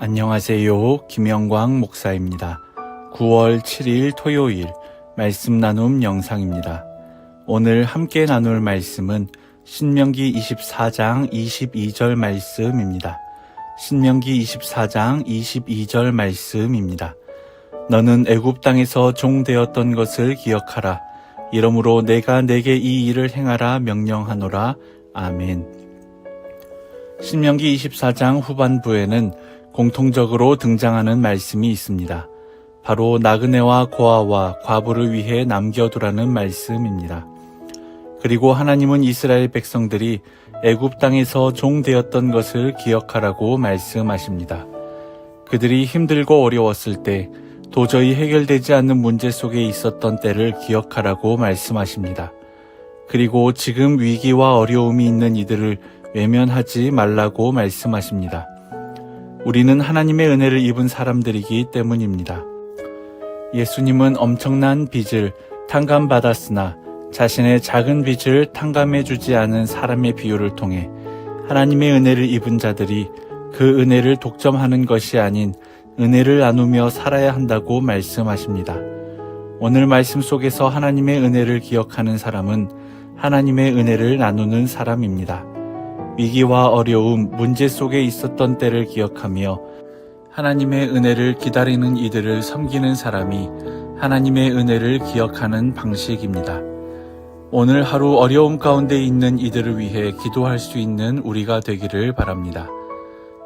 안녕하세요. 김영광 목사입니다. 9월 7일 토요일 말씀 나눔 영상입니다. 오늘 함께 나눌 말씀은 신명기 24장 22절 말씀입니다. 신명기 24장 22절 말씀입니다. 너는 애굽 땅에서 종 되었던 것을 기억하라. 이러므로 내가 내게 이 일을 행하라 명령하노라. 아멘. 신명기 24장 후반부에는 공통적으로 등장하는 말씀이 있습니다. 바로 나그네와 고아와 과부를 위해 남겨두라는 말씀입니다. 그리고 하나님은 이스라엘 백성들이 애굽 땅에서 종되었던 것을 기억하라고 말씀하십니다. 그들이 힘들고 어려웠을 때 도저히 해결되지 않는 문제 속에 있었던 때를 기억하라고 말씀하십니다. 그리고 지금 위기와 어려움이 있는 이들을 외면하지 말라고 말씀하십니다. 우리는 하나님의 은혜를 입은 사람들이기 때문입니다. 예수님은 엄청난 빚을 탕감받았으나 자신의 작은 빚을 탕감해주지 않은 사람의 비유를 통해 하나님의 은혜를 입은 자들이 그 은혜를 독점하는 것이 아닌 은혜를 나누며 살아야 한다고 말씀하십니다. 오늘 말씀 속에서 하나님의 은혜를 기억하는 사람은 하나님의 은혜를 나누는 사람입니다. 위기와 어려움, 문제 속에 있었던 때를 기억하며 하나님의 은혜를 기다리는 이들을 섬기는 사람이 하나님의 은혜를 기억하는 방식입니다. 오늘 하루 어려움 가운데 있는 이들을 위해 기도할 수 있는 우리가 되기를 바랍니다.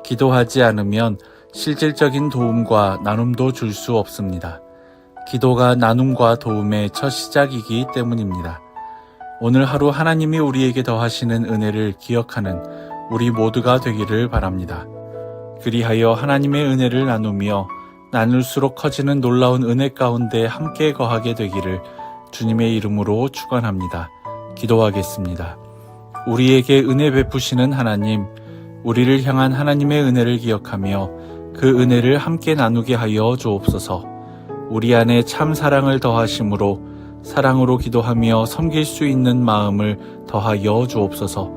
기도하지 않으면 실질적인 도움과 나눔도 줄 수 없습니다. 기도가 나눔과 도움의 첫 시작이기 때문입니다. 오늘 하루 하나님이 우리에게 더하시는 은혜를 기억하는 우리 모두가 되기를 바랍니다. 그리하여 하나님의 은혜를 나누며 나눌수록 커지는 놀라운 은혜 가운데 함께 거하게 되기를 주님의 이름으로 축원합니다. 기도하겠습니다. 우리에게 은혜 베푸시는 하나님, 우리를 향한 하나님의 은혜를 기억하며 그 은혜를 함께 나누게 하여 주옵소서. 우리 안에 참 사랑을 더하심으로 사랑으로 기도하며 섬길 수 있는 마음을 더하여 주옵소서.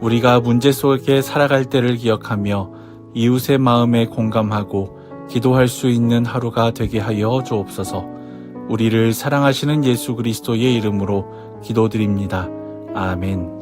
우리가 문제 속에 살아갈 때를 기억하며 이웃의 마음에 공감하고 기도할 수 있는 하루가 되게 하여 주옵소서. 우리를 사랑하시는 예수 그리스도의 이름으로 기도드립니다. 아멘.